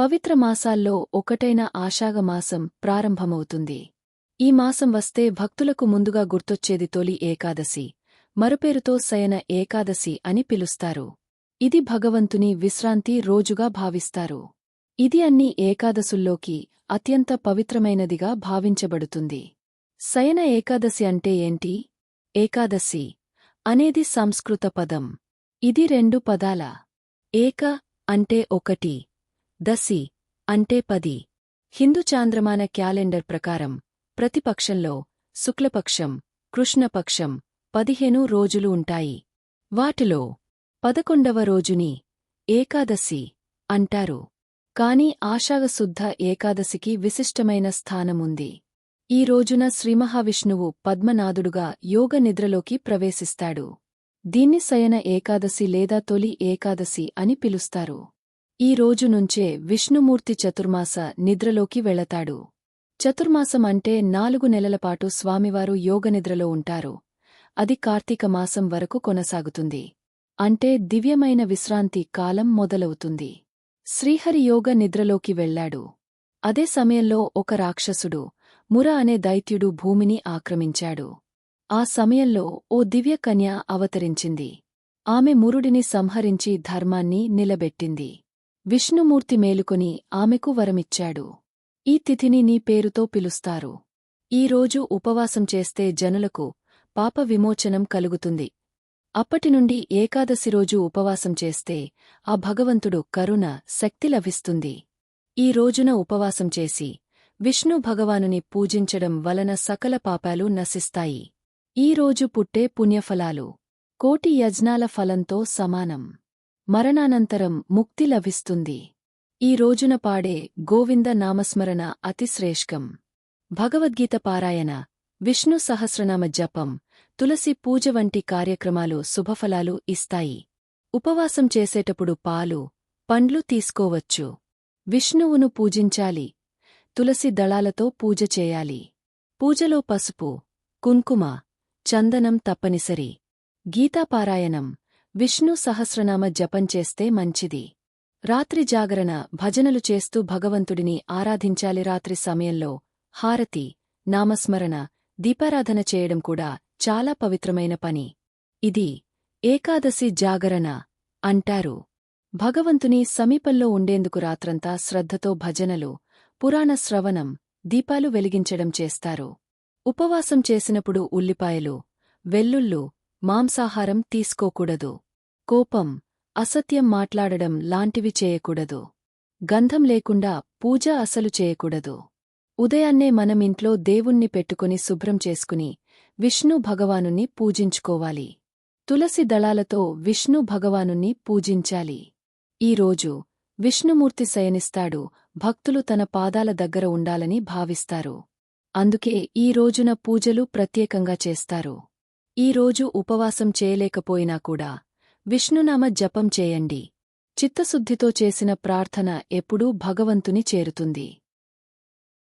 పవిత్ర మాసాల్లో ఒకటైన ఆషాఘమాసం ప్రారంభమవుతుంది. ఈ మాసం వస్తే భక్తులకు ముందుగా గుర్తొచ్చేది తొలి ఏకాదశి మరుపేరుతో శయన ఏకాదశి అని పిలుస్తారు. ఇది భగవంతుని విశ్రాంతి రోజుగా భావిస్తారు. ఇది అన్ని ఏకాదశుల్లోకి అత్యంత పవిత్రమైనదిగా భావించబడుతుంది. శయన ఏకాదశి అంటే ఏంటి? ఏకాదశి అనేది సంస్కృత పదం. ఇది రెండు పదాల. ఏక అంటే ఒకటి. దసి అంటే పది. హిందూ చాంద్రమాన క్యాలెండర్ ప్రకారం ప్రతిపక్షంలో శుక్లపక్షం కృష్ణపక్షం పదిహేను రోజులు ఉంటాయి. వాటిలో పదకొండవ రోజుని ఏకాదశి అంటారు. కాని ఆషాఢశుద్ధ ఏకాదశికి విశిష్టమైన స్థానముంది. ఈ రోజున శ్రీమహావిష్ణువు పద్మనాథుడుగా యోగ నిద్రలోకి ప్రవేశిస్తాడు. దీన్ని శయన ఏకాదశి లేదా తొలి ఏకాదశి అని పిలుస్తారు. ఈ రోజు నుంచే విష్ణుమూర్తి చతుర్మాస నిద్రలోకి వెళతాడు. చతుర్మాసం అంటే నాలుగు నెలలపాటు స్వామివారు యోగనిద్రలో ఉంటారు. అది కార్తీక మాసం వరకు కొనసాగుతుంది. అంటే దివ్యమైన విశ్రాంతి కాలం మొదలవుతుంది. శ్రీహరి యోగ నిద్రలోకి వెళ్ళాడు. అదే సమయంలో ఒక రాక్షసుడు ముర అనే దైత్యుడు భూమిని ఆక్రమించాడు. ఆ సమయంలో ఓ దివ్యకన్య అవతరించింది. ఆమె మురుడిని సంహరించి ధర్మాన్ని నిలబెట్టింది. విష్ణుమూర్తి మేలుకొని ఆమెకు వరమిచ్చాడు. ఈ తిథిని నీ పేరుతో పిలుస్తారు. ఈరోజు ఉపవాసం చేస్తే జనులకు పాప విమోచనం కలుగుతుంది. అప్పటినుండి ఏకాదశి రోజు ఉపవాసం చేస్తే ఆ భగవంతుడు కరుణ శక్తి లభిస్తుంది. ఈ రోజున ఉపవాసం చేసి విష్ణు భగవానుని పూజించడం వలన సకల పాపాలు నశిస్తాయి. ఈ రోజు పుట్టే పుణ్యఫలాలు కోటి యజ్ఞాల ఫలంతో సమానం. మరణానంతరం ముక్తి లభిస్తుంది. ఈ రోజున పాడే గోవింద నామస్మరణ అతిశ్రేష్కం భగవద్గీత పారాయణ విష్ణు సహస్రనామ జపం తులసి పూజ వంటి కార్యక్రమాలు శుభఫలాలు ఇస్తాయి. ఉపవాసం చేసేటప్పుడు పాలు పండ్లు తీసుకోవచ్చు. విష్ణువును పూజించాలి. తులసి దళాలతో పూజ చేయాలి. పూజలో పసుపు కుంకుమ చందనం తప్పనిసరి. గీతాపారాయణం విష్ణు సహస్రనామ జపం చేస్తే మంచిది. రాత్రి జాగరణ భజనలు చేస్తూ భగవంతుడిని ఆరాధించాలి రాత్రి సమయంలో హారతి నామస్మరణ దీపారాధన చేయడం కూడా చాలా పవిత్రమైన పని. ఇది ఏకాదశి జాగరణ అంటారు. భగవంతుని సమీపంలో ఉండేందుకు రాత్రంతా శ్రద్ధతో భజనలు పురాణ శ్రవణం దీపాలు వెలిగించడం చేస్తారు. ఉపవాసం చేసినప్పుడు ఉల్లిపాయలు వెల్లుళ్ళు మాంసాహారం తీసుకోకూడదు. కోపం అసత్యం మాట్లాడడం లాంటివి చేయకూడదు. గంధం లేకుండా పూజ అసలు చేయకూడదు. ఉదయాన్నే మనమింట్లో దేవుణ్ణి పెట్టుకుని శుభ్రం చేసుకుని విష్ణు భగవానుణ్ణి పూజించుకోవాలి. తులసి దళాలతో విష్ణు భగవానుణ్ణి పూజించాలి. ఈరోజు విష్ణుమూర్తి శయనిస్తాడు భక్తులు తన పాదాల దగ్గర ఉండాలని భావిస్తారు. అందుకే ఈ రోజున పూజలు ప్రత్యేకంగా చేస్తారు. ఈ రోజు ఉపవాసం చేయలేకపోయినా కూడా విష్ణునామ జపం చేయండి. చిత్తశుద్ధితో చేసిన ప్రార్థన ఎప్పుడూ భగవంతుని చేరుతుంది.